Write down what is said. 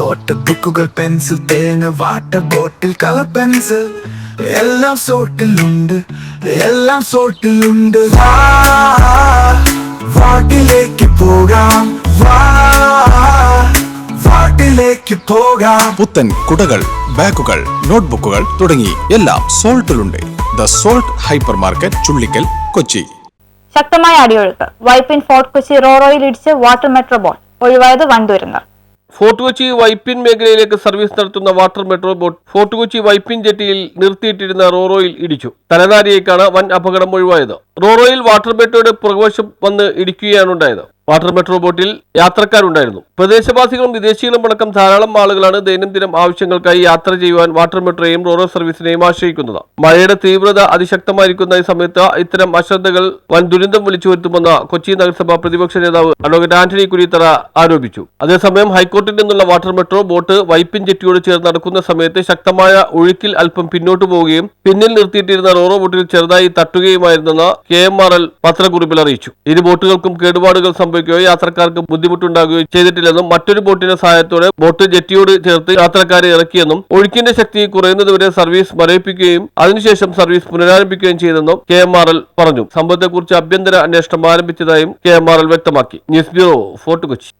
Not ബുക്കുകൾ pencil തേങ്ങ water bottle colour pencil എല്ലാം സോട്ടിലുണ്ട് എല്ലാം സോട്ടിലുണ്ട് വാ വാട്ടിലേക്ക് പോകാം വാ വാട്ടിലേക്ക് പോകാം പുത്തൻ കുടകൾ ബാഗുകൾ നോട്ട്ബുക്കുകൾ തുടങ്ങി എല്ലാം സോൾട്ടിലുണ്ട്. The Salt hypermarket Chullikkal Kochi. ശക്തമായ അടിയൊഴുക്ക്. വൈപ്പിൻ ഫോർട്ട് കൊച്ചി റോറോയിൽ ഇടിച്ച് വാട്ടർ മെട്രോ ബോൾ ഒഴിവായത് വൻ ദുരന്തം ഫോർട്ട് കൊച്ചി വൈപ്പിൻ മേഖലയിലേക്ക് സർവീസ് നടത്തുന്ന water metro boat fort Kochi Vypin ജെട്ടിയിൽ നിർത്തിയിട്ടിരുന്ന റോറോയിൽ ഇടിച്ചു. തലനാരിയേക്കാണ് വൻ അപകടം ഒഴിവായത്. റോറോയിൽ വാട്ടർ മെട്രോയുടെ പുറകുവശം വന്ന് ഇടിക്കുകയാണ് ഉണ്ടായത്. വാട്ടർ മെട്രോ ബോട്ടിൽ യാത്രക്കാരുണ്ടായിരുന്നു. പ്രദേശവാസികളും വിദേശികളും അടക്കം ധാരാളം ആളുകളാണ് ദൈനംദിനം ആവശ്യങ്ങൾക്കായി യാത്ര ചെയ്യുവാൻ വാട്ടർ മെട്രോയെയും റോറോ സർവീസിനെയും ആശ്രയിക്കുന്നത്. മഴയുടെ തീവ്രത അതിശക്തമായിരിക്കുന്ന ഈ സമയത്ത് ഇത്തരം അശ്രദ്ധകൾ വൻ ദുരന്തം വിളിച്ചു വരുത്തുമെന്ന് കൊച്ചി നഗരസഭ പ്രതിപക്ഷ നേതാവ് അഡ്വക്കേറ്റ് ആന്റണി കുരിത്തറ ആരോപിച്ചു. അതേസമയം ഹൈക്കോർട്ടിൽ നിന്നുള്ള വാട്ടർ മെട്രോ ബോട്ട് വൈപ്പിൻ ജെട്ടിയോട് ചേർന്ന് നടക്കുന്ന സമയത്ത് ശക്തമായ ഒഴുക്കിൽ അല്പം പിന്നോട്ട് പോവുകയും പിന്നിൽ നിർത്തിയിട്ടിരുന്ന റോറോ ബോട്ടിൽ ചെറുതായി തട്ടുകയുമായിരുന്നെന്ന് കെ എം ആർ എൽ പത്രക്കുറിപ്പിൽ അറിയിച്ചു. ഇരു ബോട്ടുകൾക്കും കേടുപാടുകൾ സംഭവിക്കുകയോ യാത്രക്കാർക്ക് ബുദ്ധിമുട്ടുണ്ടാകുകയോ ചെയ്തിട്ടില്ലെന്നും മറ്റൊരു ബോട്ടിന്റെ സഹായത്തോടെ ബോട്ട് ജെറ്റിയോട് ചേർത്ത് യാത്രക്കാരെ ഇറക്കിയെന്നും ഒഴുക്കിന്റെ ശക്തി കുറയുന്നതുവരെ സർവീസ് മരവിപ്പിക്കുകയും അതിനുശേഷം സർവീസ് പുനരാരംഭിക്കുകയും ചെയ്തെന്നും കെ എം ആർ എൽ പറഞ്ഞു. സംഭവത്തെക്കുറിച്ച് ആഭ്യന്തര അന്വേഷണം ആരംഭിച്ചതായും കെ എം ആർ എൽ വ്യക്തമാക്കി. News bureau fort Kochi.